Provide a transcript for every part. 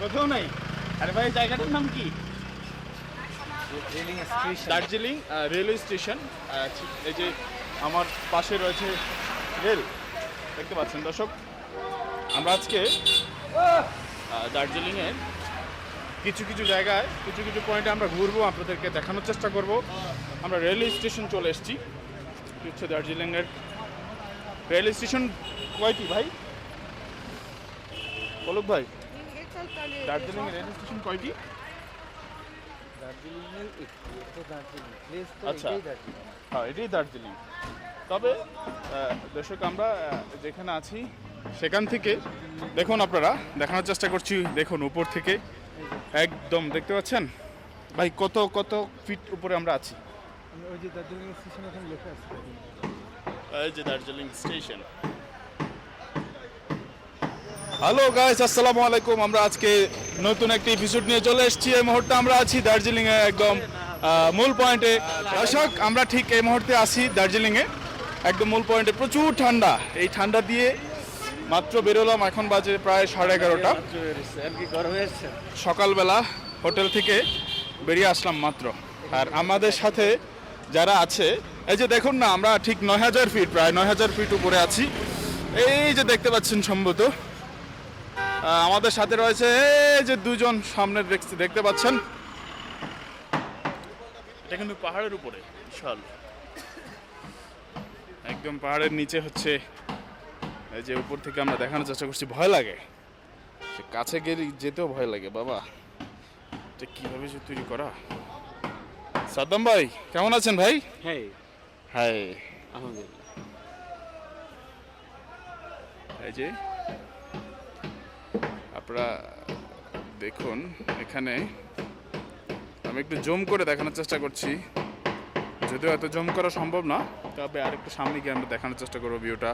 কোথাও নাই? আরে ভাই জায়গাটার নাম কি? Darjeeling railway station. এই যে আমার পাশে রয়েছে রেল। দেখতে পাচ্ছেন দর্শক আমরা আজকে দার্জিলিংয়ের কিছু কিছু জায়গায় কিছু কিছু পয়েন্টে আমরা ঘুরবো আপনাদেরকে দেখানোর চেষ্টা করব। আমরা রেলওয়ে স্টেশন চলে এসেছি। হচ্ছে দার্জিলিংয়ের রেলওয়ে স্টেশন কয়টি ভাই? বলুক ভাই। দার্জিলিং রেলওয়ে স্টেশন কয়টি? দার্জিলিং এর একটু এটা দার্জিলিং। প্লেস তো আচ্ছা। এটাই দার্জিলিং। হ্যাঁ এটাই দার্জিলিং। তবে দর্শক আমরা যেখানে আছি সেখান থেকে দেখুন আপনারা দেখানোর চেষ্টা করছি দেখুন উপর থেকে। একদম দেখতে পাচ্ছেন? ভাই কত কত ফিট উপরে আমরা আছি? ওই যে দার্জিলিং স্টেশন ওখানে লেখা আছে। এই যে দার্জিলিং স্টেশন। হ্যালো গাইস আসসালামু আলাইকুম। আমরা আজকে নতুন একটি এপিসোড নিয়ে চলে এসেছি। এই মুহূর্তে আমরা আছি দার্জিলিং এ একদম মূল পয়েন্টে। দর্শক, আমরা ঠিক এই মুহূর্তে আছি দার্জিলিং এ একদম মূল পয়েন্টে। প্রচুর ঠান্ডা। এই ঠান্ডা দিয়ে মাত্র বেরোলাম। এখন বাজে প্রায় সাড়ে এগারোটা। সকালবেলা হোটেল থেকে বেরিয়ে আসলাম মাত্র। আর আমাদের সাথে যারা আছে, এই যে দেখুন না, আমরা ঠিক নয় হাজার ফিট প্রায় নয় হাজার ফিট উপরে আছি। এই যে দেখতে পাচ্ছেন সম্ভবত আমাদের সাথে রয়েছে এই যে দুজন সামনে দেখতে দেখতে পাচ্ছেন? এটা কিন্তু পাহাড়ের উপরে বিশাল। একদম পাহাড়ের নিচে হচ্ছে এই যে উপর থেকে আমরা দেখানোর চেষ্টা করছি ভয় লাগে। সে কাছে গেলে যেতেও ভয় লাগে বাবা। এটা কীভাবে যে তৈরি করা? সাদ্দাম ভাই কেমন আছেন ভাই? হ্যাঁ। হাই আলহামদুলিল্লাহ। এই যে আপনারা দেখুন, এখানে আমি একটু জুম করে দেখানোর চেষ্টা করছি। যদিও এত জুম করা সম্ভব না, তবে আর একটু সামনে গিয়ে আমরা দেখানোর চেষ্টা করব ভিউটা।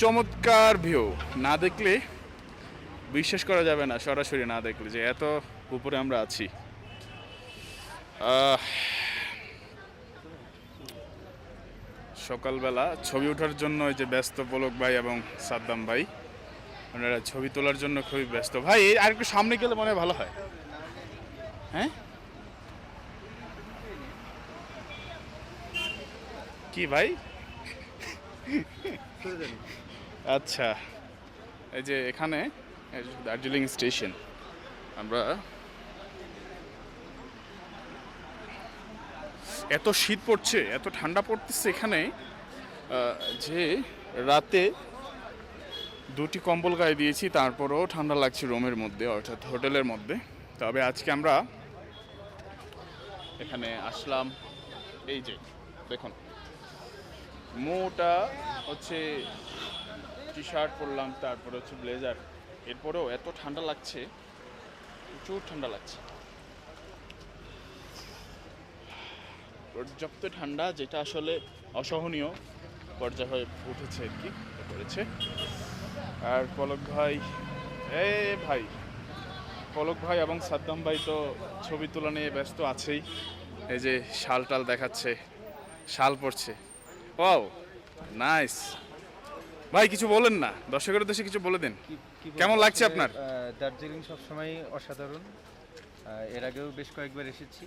চমৎকার ভিউ। না দেখলে বিশ্বাস করা যাবে না, সরাসরি না দেখলে যে এত উপরে আমরা আছি। সকালবেলা ছবি ওঠার জন্য ওই যে ব্যস্ত পলক ভাই এবং সাদ্দাম ভাই ওনারা ছবি তোলার জন্য খুবই ব্যস্ত। ভাই আর একটু সামনে গেলে মনে হয় ভালো হয়। হ্যাঁ? কি ভাই? আচ্ছা এই যে এখানে দার্জিলিং স্টেশন, আমরা এত শীত পড়ছে, এত ঠান্ডা পড়তেছে এখানে যে রাতে দুটি কম্বল গায়ে দিয়েছি, তারপরেও ঠান্ডা লাগছে রুমের মধ্যে, অর্থাৎ হোটেলের মধ্যে। তবে আজকে আমরা এখানে আসলাম, এই যে, দেখুন। মোটা হচ্ছে টি শার্ট পরলাম, তারপরে হচ্ছে ব্লেজার। এরপরেও এত ঠান্ডা লাগছে, প্রচুর ঠান্ডা লাগছে। পর্যাপ্ত ঠান্ডা, যেটা আসলে অসহনীয় পর্যায়ে উঠেছে আর কি করেছে আর পলক ভাই এ ভাই পলক ভাই এবং সাদ্দাম ভাই তো ছবি তোলা নিয়ে ব্যস্ত আছেই। এই যে শাল টাল দেখাচ্ছে শাল পড়ছে ওয়াও নাইস। ভাই কিছু বলেন না দর্শকের দেশে কিছু বলে দেন। কেমন লাগছে আপনার? দার্জিলিং সবসময় অসাধারণ। এর আগেও বেশ কয়েকবার এসেছি।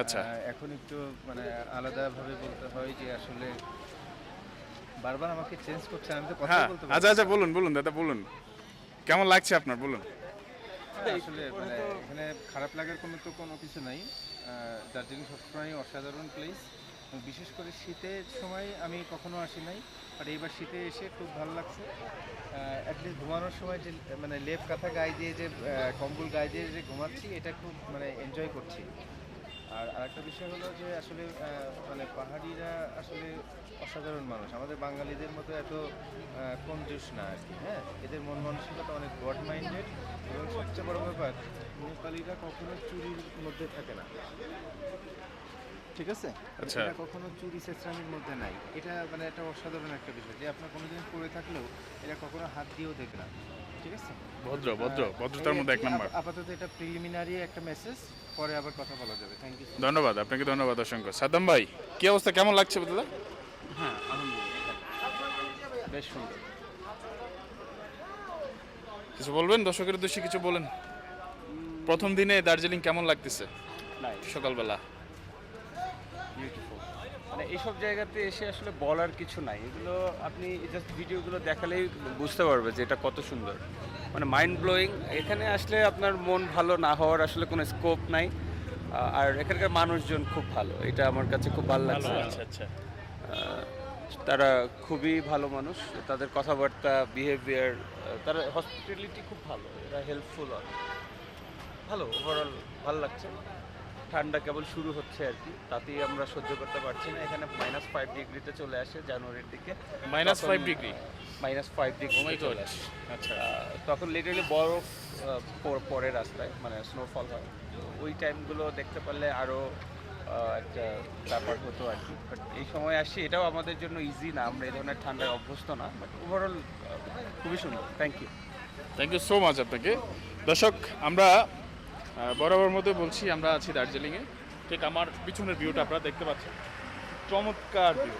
আচ্ছা। এখন একটু মানে আলাদাভাবে বলতে হয় যে আসলে বারবার আমাকে চেঞ্জ করছে আমি তো কথা হ্যাঁ বলতে আচ্ছা আচ্ছা বলুন বলুন দাদা বলুন। কেমন লাগছে আপনার বলুন। আসলে মানে এখানে খারাপ লাগার কোনো তো কোনো কিছু নাই। দার্জিলিং সবসময় অসাধারণ প্লেস বিশেষ করে শীতের সময় আমি কখনো আসি নাই আর এইবার শীতে এসে খুব ভালো লাগছে। অ্যাটলিস্ট ঘুমানোর সময় যে মানে লেপ কাঁথা গায়ে দিয়ে যে কম্বল গায়ে দিয়ে যে ঘুমাচ্ছি এটা খুব মানে এনজয় করছি। আর আরেকটা বিষয় হলো যে আসলে মানে পাহাড়িরা আসলে অসাধারণ মানুষ। আমাদের বাঙালিদের মতো এত কম জোশ না আর কি হ্যাঁ? এদের মন মানসিকতা অনেক ব্রড মাইন্ডেড এবং সবচেয়ে বড় ব্যাপার নেপালিরা কখনো চুরির মধ্যে থাকে না। ঠিক আছে? আচ্ছা। এটা কখনো চুরি চেঁচড়ামির মধ্যে নাই। এটা মানে একটা অসাধারণ একটা বিষয় যে আপনার কোনোদিন পড়ে থাকলেও এটা কখনো হাত দিয়েও দেখবে না। ঠিক আছে? ভদ্র ভদ্র ভদ্রতার মধ্যে এক নম্বর। আপাতত এটা প্রিলিমিনারি একটা মেসেজ পরে আবার কথা বলা যাবে। থ্যাংক ইউ ধন্যবাদ আপনাকে ধন্যবাদ অসংখ্য। সাদ্দাম ভাই কি অবস্থা? কেমন লাগছে দাদা হ্যাঁ আলহামদুলিল্লাহ। বেশ সুন্দর। কিছু বলবেন? দর্শকের উদ্দেশ্যে কিছু বলেন। প্রথম দিনে দার্জিলিং কেমন লাগতেছে? সকালবেলা। মানে এইসব জায়গাতে এসে আসলে বলার কিছু নাই। এগুলো আপনি জাস্ট ভিডিওগুলো দেখালেই বুঝতে পারবে যে এটা কত সুন্দর। মানে মাইন্ড ব্লোয়িং এখানে আসলে আপনার মন ভালো না হওয়ার আসলে কোনো স্কোপ নাই। আর এখানকার মানুষজন খুব ভালো। এটা আমার কাছে খুব ভালো লাগছে। আচ্ছা আচ্ছা। তারা খুবই ভালো মানুষ। তাদের কথাবার্তা বিহেভিয়ার তারা হসপিটালিটি খুব ভালো। এরা হেল্পফুল ভালো ওভারঅল ভালো লাগছে। ঠান্ডা কেবল শুরু হচ্ছে আর কি। তাতেই আমরা সহ্য করতে পারছি না। এখানে মাইনাস ফাইভ ডিগ্রিতে চলে আসে জানুয়ারির দিকে। Minus five degree minus five degree চলে আসে। আচ্ছা। তখন লিটারালি বরফ আহ, প- রাস্তায় মানে স্নোফল হয়। ওই টাইমগুলো দেখতে পারলে আরও একটা ব্যাপার হতো আর কি। বাট এই সময় আসি এটাও আমাদের জন্য ইজি না। আমরা এই ধরনের ঠান্ডায় অভ্যস্ত না। বাট ওভারঅল খুবই সুন্দর। Thank you thank you so much আপনাকে। দর্শক আমরা বরাবর মতো বলছি, আমরা আছি দার্জিলিংয়ে। ঠিক আমার পিছনের ভিউটা আপনারা দেখতে পাচ্ছেন। চমৎকার ভিউ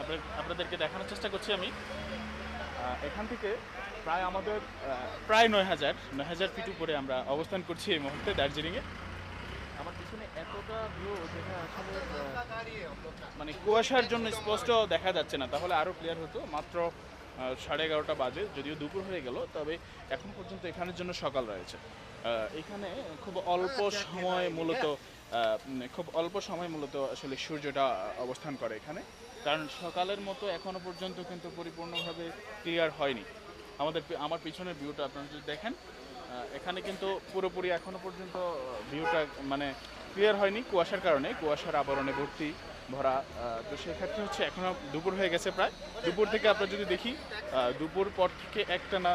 আপনার আপনাদেরকে দেখানোর চেষ্টা করছি আমি। এখান থেকে প্রায় আমাদের প্রায় নয় হাজার নয় হাজার ফিট উপরে আমরা অবস্থান করছি এই মুহূর্তে দার্জিলিংয়ে। আমার পিছনে এতটা ভিউ যেটা আসলে মানে কুয়াশার জন্য স্পষ্ট দেখা যাচ্ছে না। তাহলে আরও ক্লিয়ার হতো। মাত্র সাড়ে এগারোটা বাজে যদিও দুপুর হয়ে গেল তবে এখন পর্যন্ত এখানের জন্য সকাল রয়েছে। এখানে খুব অল্প সময় মূলত খুব অল্প সময় মূলত আসলে সূর্যটা অবস্থান করে এখানে কারণ সকালের মতো এখনও পর্যন্ত কিন্তু পরিপূর্ণভাবে ক্লিয়ার হয়নি। আমাদের আমার পিছনের ভিউটা আপনারা যদি দেখেন এখানে কিন্তু পুরোপুরি এখনও পর্যন্ত ভিউটা মানে ক্লিয়ার হয়নি কুয়াশার কারণে কুয়াশার আবরণে ভর্তি। ভরা তো সেক্ষেত্রে হচ্ছে এখনও দুপুর হয়ে গেছে প্রায়। দুপুর থেকে আমরা যদি দেখি দুপুর পর থেকে একটা না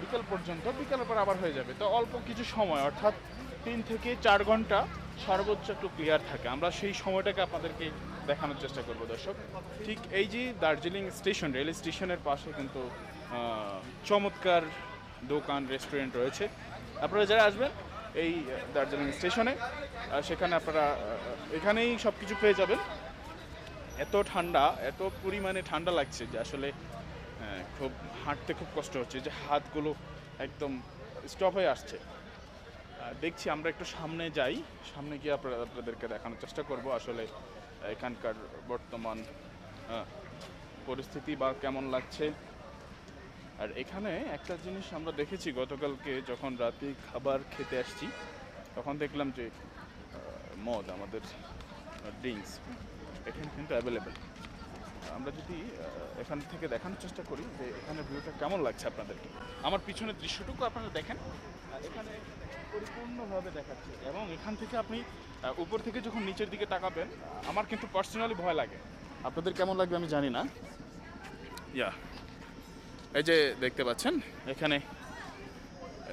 বিকাল পর্যন্ত, বিকালের পর আবার হয়ে যাবে। তো অল্প কিছু সময়, অর্থাৎ তিন থেকে চার ঘণ্টা সর্বোচ্চ একটু ক্লিয়ার থাকে। আমরা সেই সময়টাকে আপনাদেরকে দেখানোর চেষ্টা করব, দর্শক। ঠিক এই যে দার্জিলিং স্টেশন, রেল স্টেশনের পাশে কিন্তু চমৎকার দোকান, রেস্টুরেন্ট রয়েছে। আপনারা যারা আসবেন এই দার্জিলিং স্টেশনে। সেখানে আপনারা এখানেই সব কিছু পেয়ে যাবেন। এত ঠান্ডা, এত পরিমাণে ঠান্ডা লাগছে যে আসলে খুব, হাঁটতে খুব কষ্ট হচ্ছে যে হাতগুলো একদম স্টপ হয়ে আসছে। দেখছি আমরা একটু সামনে যাই। সামনে গিয়ে আপনারা, আপনাদেরকে দেখানোর চেষ্টা করব আসলে এখানকার বর্তমান পরিস্থিতি বা কেমন লাগছে। আর এখানে একটা জিনিস আমরা দেখেছি, গতকালকে যখন রাতে খাবার খেতে আসছি, তখন দেখলাম যে মদ, আমাদের ড্রিঙ্কস এখানে কিন্তু অ্যাভেলেবেল আমরা যদি এখান থেকে দেখানোর চেষ্টা করি যে এখানে ভিউটা কেমন লাগছে আপনাদেরকে। আমার পিছনের দৃশ্যটুকু আপনারা দেখেন। এখানে পরিপূর্ণভাবে দেখাচ্ছে। এবং এখান থেকে আপনি উপর থেকে যখন নিচের দিকে তাকাবেন, আমার কিন্তু পার্সোনালি ভয় লাগে। আপনাদের কেমন লাগবে আমি জানি না। ইয়া এই যে দেখতে পাচ্ছেন? এখানে।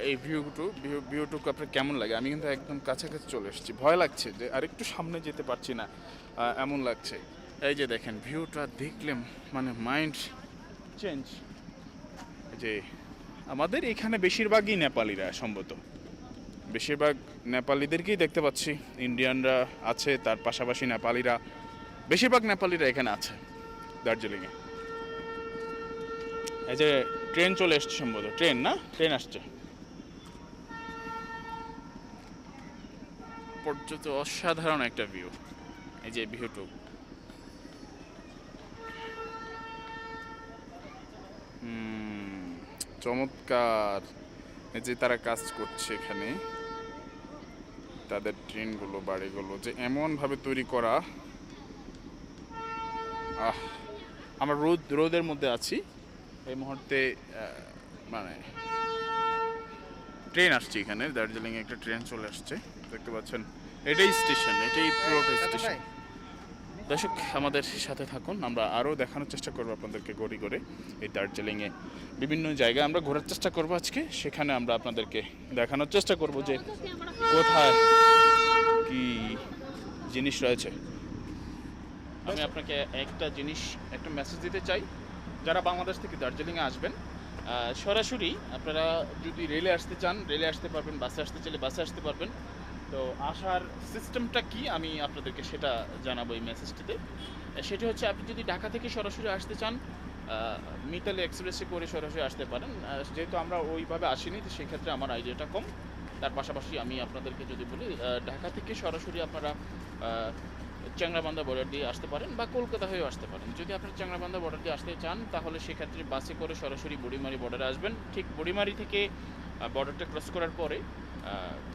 এই ভিউটু ভিউ ভিউটুকু আপনার কেমন লাগে? আমি কিন্তু একদম কাছাকাছি চলে এসেছি। ভয় লাগছে যে আরেকটু সামনে যেতে পারছি না। এমন লাগছে। এই যে দেখেন ভিউটা দেখলে মানে মাইন্ড চেঞ্জ যে আমাদের এখানে বেশিরভাগই নেপালিরা সম্ভবত। বেশিরভাগ নেপালিদেরকেই দেখতে পাচ্ছি। ইন্ডিয়ানরা আছে তার পাশাপাশি নেপালিরা বেশিরভাগ নেপালিরা এখানে আছে দার্জিলিংয়ে। এই যে ট্রেন চলে এসছে সম্ভবত। ট্রেন না? ট্রেন আসছে। পর্যন্ত অসাধারণ একটা ভিউ এই যে ভিউটু হুম, চমৎকার। এই যে তারা কাজ করছে এখানে। তাদের ট্রেনগুলো বাড়িগুলো যে এমনভাবে তৈরি করা। আহ আমরা রোদ রোদের মধ্যে আছি। এই মুহূর্তে মানে ট্রেন আসছে এখানে দার্জিলিংয়ে একটা ট্রেন চলে আসছে। দেখতে পাচ্ছেন এটাই স্টেশন এটাই পুরোটা স্টেশন। দর্শক আমাদের সাথে থাকুন আমরা আরও দেখানোর চেষ্টা করব আপনাদেরকে গড়ি করে এই দার্জিলিংয়ে বিভিন্ন জায়গায়। আমরা ঘোরার চেষ্টা করব আজকে সেখানে আমরা আপনাদেরকে দেখানোর চেষ্টা করব যে কোথায় কি জিনিস রয়েছে। আমি আপনাকে একটা জিনিস একটা মেসেজ দিতে চাই। যারা বাংলাদেশ থেকে দার্জিলিংয়ে আসবেন সরাসরি আপনারা যদি রেলে আসতে চান, রেলে আসতে পারবেন, বাসে আসতে চাইলে বাসে আসতে পারবেন। তো আসার সিস্টেমটা কি? আমি আপনাদেরকে সেটা জানাব এই মেসেজটিতে। সেটি হচ্ছে আপনি যদি ঢাকা থেকে সরাসরি আসতে চান মিতালি এক্সপ্রেসে করে সরাসরি আসতে পারেন। যেহেতু আমরা ওইভাবে আসিনি, তো সেক্ষেত্রে আমার আইডিয়াটা কম। তার পাশাপাশি আমি আপনাদেরকে যদি বলি ঢাকা থেকে সরাসরি আপনারা চ্যাংরাবান্ধা বর্ডার দিয়ে আসতে পারেন বা কলকাতা হয়েও আসতে পারেন। যদি আপনারা চ্যাংরাবান্ধা বর্ডার দিয়ে আসতে চান, তাহলে সেক্ষেত্রে বাসে করে সরাসরি বুড়িমারি বর্ডারে আসবেন। ঠিক বুড়িমারি থেকে বর্ডারটা ক্রস করার পরে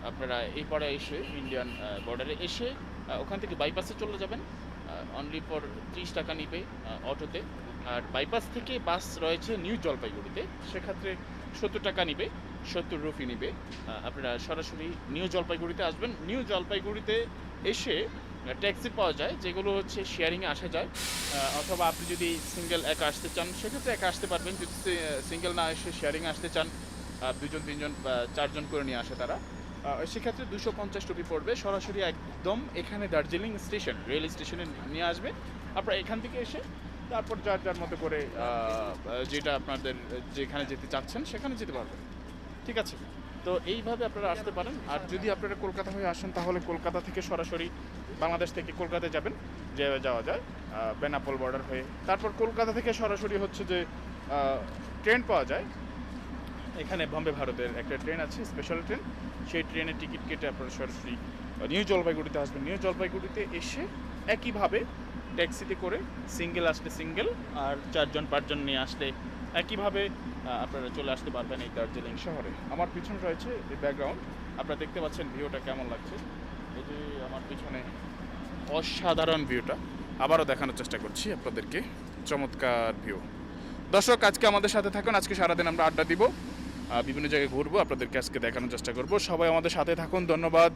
আপনারা এই পাড়ে এসে ইন্ডিয়ান বর্ডারে এসে ওখান থেকে বাইপাসে চলে যাবেন। অনলি ফর ত্রিশ টাকা নিবে অটোতে। আর বাইপাস থেকে বাস রয়েছে নিউ জলপাইগুড়িতে। সেক্ষেত্রে সত্তর টাকা নিবে, সত্তর রুপি নিবে। আপনারা সরাসরি নিউ জলপাইগুড়িতে আসবেন। নিউ জলপাইগুড়িতে এসে ট্যাক্সি পাওয়া যায়, যেগুলো হচ্ছে শেয়ারিংয়ে আসা যায়। অথবা আপনি যদি সিঙ্গেল একা আসতে চান, সেক্ষেত্রে একা আসতে পারবেন। যদি সিঙ্গেল না এসে শেয়ারিংয়ে আসতে চান দুজন, তিনজন চারজন করে নিয়ে আসে তারা সেক্ষেত্রে দুশো পঞ্চাশ রুপি পড়বে। সরাসরি একদম এখানে দার্জিলিং স্টেশন রেল স্টেশনে নিয়ে আসবে। আপনারা এখান থেকে এসে তারপর যার যার মতো করে যেটা আপনাদের যেখানে যেতে চাচ্ছেন, সেখানে যেতে পারবেন। ঠিক আছে? তো এইভাবে আপনারা আসতে পারেন। আর যদি আপনারা কলকাতা হয়ে আসেন, তাহলে কলকাতা থেকে সরাসরি বাংলাদেশ থেকে কলকাতায় যাবেন, যে যাওয়া যায় বেনাপোল বর্ডার হয়ে। তারপর কলকাতা থেকে সরাসরি হচ্ছে যে ট্রেন পাওয়া যায়। এখানে বম্বে ভারতের একটা ট্রেন আছে স্পেশাল ট্রেন। সেই ট্রেনের টিকিট কেটে আপনারা সরাসরি নিউ জলপাইগুড়িতে আসবেন। নিউ জলপাইগুড়িতে এসে একইভাবে ট্যাক্সিতে করে সিঙ্গেল আসলে সিঙ্গেল আর চারজন, পাঁচজন নিয়ে আসলে একইভাবে আপনারা চলে আসতে পারবেন এই দার্জিলিং শহরে। আমার পিছনে রয়েছে এই ব্যাকগ্রাউন্ড আপনারা দেখতে পাচ্ছেন ভিউটা কেমন লাগছে? এই যে আমার পিছনে অসাধারণ ভিউটা। আবারও দেখানোর চেষ্টা করছি আপনাদেরকে। চমৎকার ভিউ দর্শক, আজকে আমাদের সাথে থাকুন। আজকে সারাদিন আমরা আড্ডা দিব। বিভিন্ন জায়গায় ঘুরবো, আপনাদেরকে আজকে দেখানোর চেষ্টা করব। সবাই আমাদের সাথে থাকুন। ধন্যবাদ।